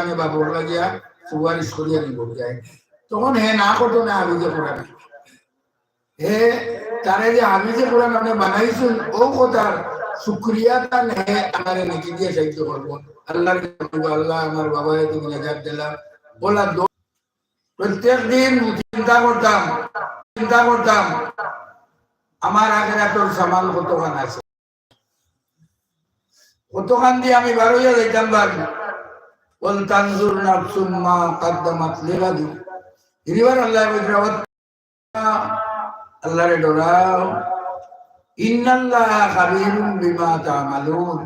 আমি বাবুর লাগিয়া সুপারিশ করিয়া নিব তখন হে না করতো, না আমি যে কোরআন হে, তারে যে আমি যে কোরআন আপনি বানাইছেন, ও কথার শুক্রিয়া হে আমার দিয়ে সাহায্য করব। আল্লাহ আমার বাবা তুমি দিলাম বলা প্রত্যেক দিন চিন্তা করতাম চিন্তা করতাম, আমার আগের তোর সামান কতখান আছে? কতখান দিয়ে আমি বারোইয়া যাইতাম বল তানজুর নাফসুম মা কাদ্দামাত লিগাদি। এবার আল্লাহ বলছে আল্লাহরে ডরাও। ইন্নাল্লাহ খাবিরুম বিমা তামালুন।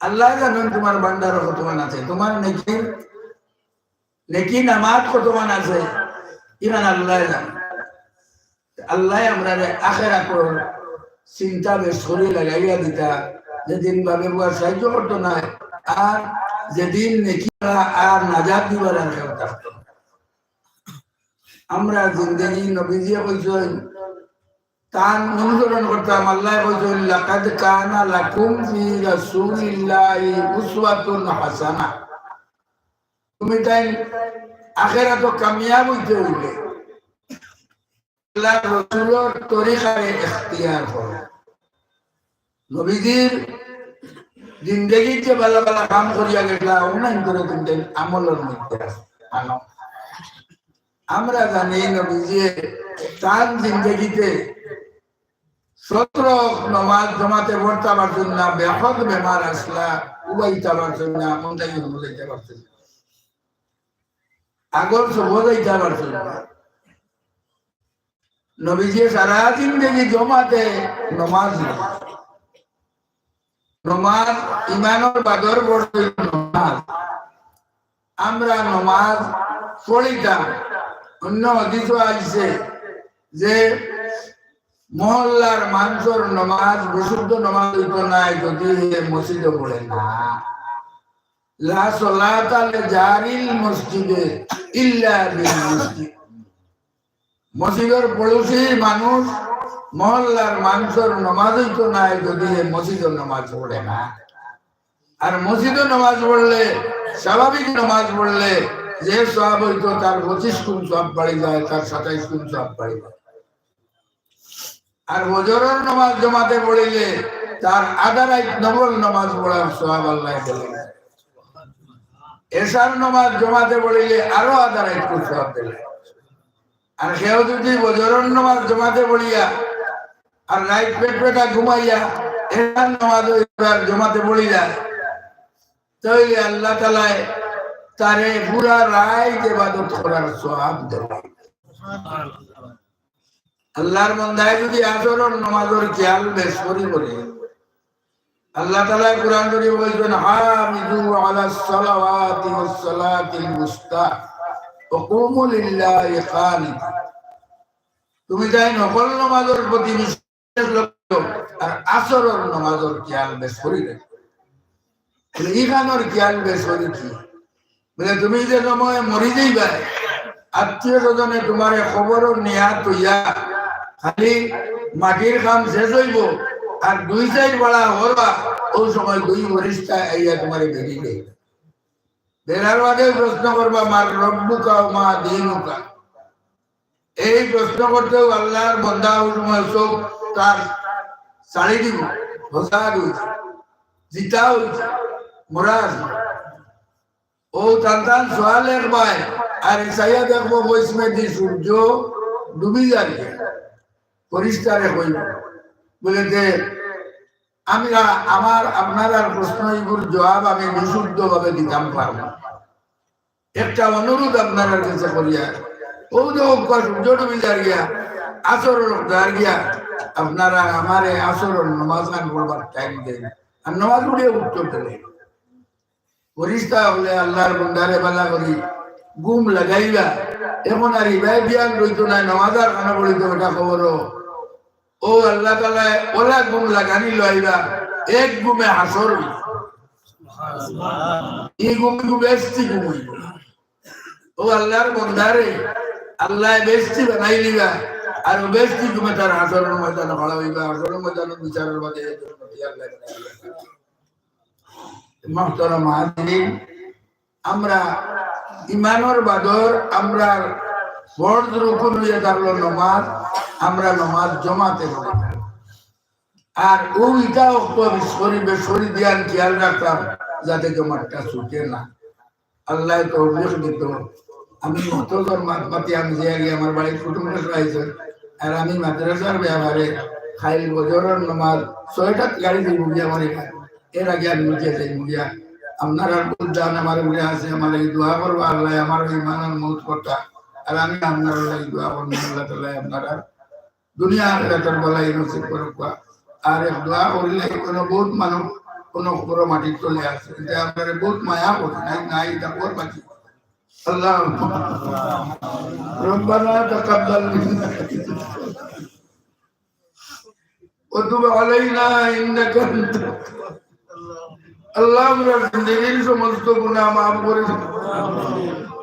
আল্লাহ জানেন তোমার ভান্ডার কতমান আছে, তোমার নেকি নেকি নামাজ কতমান আছে, ইমান আল্লাহ জানে। আল্লাহ আমরা আখেরাতর চিন্তা বেশ করে লাগাইয়া দিতা যেদিন ভাবে বুয়া সাহায্য করতো না আর যেদিন নেকি আর নাজাত দিবার কেউ আমরা জিন্দগি নবীজি কইছেন তান অনুসরণ করতাম, আল্লাহ কইছেন লাকাদ কানা লাকুম ফি রাসূলিল্লাহি উসওয়াতুন হাসানা। তুমি তাই আখেরাত কামিয়াব হইতে হইলে। আল্লাহ রসুলের তরিকায় এখতিয়ার করো। নবীজির জিন্দগির যে ভালো ভালো কাম করিয়া গেছিলা অনলাইন করে কিন্তু আমলের মধ্যে। আমরা জানি নবীজি তার জিন্দগিতে সতেরো নমাজ জমাতে না ব্যাপক বেমার আসলা উবাইতে পারছেন না মন্দাই বলাইতে পারছেন না। আগর নবীজি সারা জিন্দগি জমাতে নমাজ না। নমাজ ইমানের বাদর বড় নমাজ আমরা নমাজ পড়িতাম। অন্য অধিক আছে যে মহল্লার মানুষের নমাজ, বিশুদ্ধ নমাজ হইতো নাই যদি মসজিদে পড়ে না। লা সলাতা লিজারিল মসজিদে ইল্লা বিল মসজিদ। মসজিদের পড়োশি মানুষ মহল্লার মানুষের নমাজ হইতো নাই যদি মসজিদের নমাজ পড়ে না। আর মসজিদে নমাজ পড়লে, স্বাভাবিক নমাজ পড়লে যে সব হইতো তার পঁচিশ গুণ সব বাড়ি যায়, তার সাতাইশ গুণ সব বাড়ি যায়। আর বজরের নমাজ জমাতে পড়িলে তার আধা রাত নবল নমাজ পড়ার সব আল্লাহ দিলেন এসার নমাজ জমাতে পড়িলে আরও আধা রাত সব দিলেন আর কেউ যদি বজরের নমাজ জমাতে পড়িয়া আর রাইট পেট পেটা ঘুমাইয়া এবার জমাতে পড়ি যায় আল্লাহ তালায় তারে পুরা করার সব আল্লাহর মন্দায় যদি আচরণ নমাজের খেয়াল বেশ করি করে আল্লাহ তালা কোরআন শরীফ বলছেন, হামিদু আলা সালাওয়াতি ওয়াস সালাতিল মুস্তা তুমি তাই নকল নমাজের প্রতি বিশেষ লক্ষ্য আর আসরের নমাজের খেয়াল বেশ করি ইখানোর খেয়াল বেশ করি কি? বলে তুমি যে সময় মরি যাইবা, আত্মীয় স্বজনে তোমার খবরও নেয়া তৈয়া খালি মাটির কাম শেষ হইব, আর দুই সাইড বাড়া হরবা, ওই সময় দুই বরিষ্ঠা আইয়া তোমার বেরিয়ে দেয় বেরার আগে প্রশ্ন করবা, মার রব্বুকা মা দিনুকা? এই প্রশ্ন করতেও আল্লাহর বন্ধা সব তার শাড়ি দিব হোসা হইছে জিতা হইছে মরা ও তান্তান সোয়াল একবার আর ইসাইয়া দেখব বৈষ্ণব দি সূর্য ডুবি যাবে, পরিষ্কারে হইব। বলে যে আমি আমার, আপনার আর প্রশ্ন জবাব আমি বিশুদ্ধ ভাবে দিতাম পারব। একটা অনুরোধ আপনার কাছে করিয়া ও সূর্য ডুবি আপনারা আমার আসর নমাজ গান পড়বার টাইম দেন। আর নমাজ পড়িয়ে উত্তর দেবেন পরিষ্কার হলে আল্লাহর বন্ধারে বালা করি, গুম লাগাইবা। এখন আর ইবাই বিয়ান রইতো না নমাজার খানা পড়িত ওটা খবর ও আল্লাহ তালা ওলা গুম লাগানি লইবা এক গুমে হাসর হইব। এই গুমে গু বেশি ও আল্লাহর বন্ধারে আল্লাহ বানাই দিবা আর গুমে তার হাসরের ময়দানে ভাড়া হইবা হাসরের ময়দানে বিচারের বাদে। মহতরম হাজিরিন আমরা ইমানর বাদর আমরা ফরজ রুকুন হইয়া থাকল নমাজ আমরা নমাজ জমাতে আর ও ইটা শরীরে শরীর দিয়ান খেয়াল রাখতাম যাতে জমাটটা ছুটে না। আল্লাহ তো দিত। আমি মতজন মাতি আমি যে আগে আমার বাড়ির কুটুম্ব রয়েছে আর আমি মাদ্রাসার ব্যাপারে খাইল বজরের নমাজ, ছয়টা গাড়ি দিব গিয়া আমার এখানে এর আগে আমি উঠে যাই মুগিয়া আপনার আর উদ্যান আমার উড়ে আছে? আমার এই দোয়া করব আল্লাহ, আমার ইমানের মৌত করতা। আর আমি আপনার লাগি দোয়া করব, আল্লাহ তাল্লাহ আপনারা দুনিয়া আখেরাতের বলাই নসিব করুক আর এক দোয়া করিলে কোনো বহুত মানুষ কোনো খবর মাটি চলে আসে এটা আপনার বহুত মায়া করে নাই নাই এটা কর বাকি আল্লাহ ربنا تقبل منا وتب علينا انك انت আল্লাহ আমরা জিন্দগির সমস্ত গুনাহ মাফ করে দিন আয়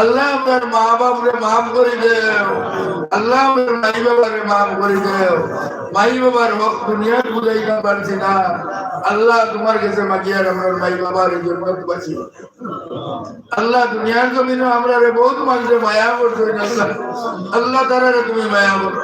আল্লাহ আপনার মা বাপরে মাফ করে দেও। আল্লাহ আপনার মাই বাবারে মাফ করে দেও। মাই বাবার হক দুনিয়ার বুঝাইতে পারছি না। আল্লাহ তোমার কাছে মাগিয়ার আমার মাই বাবার জন্য বাঁচি। আল্লাহ দুনিয়ার জমিনে আমরা রে বহুত মানুষের মায়া করছ আল্লাহ আল্লাহ তারা তুমি মায়া করো।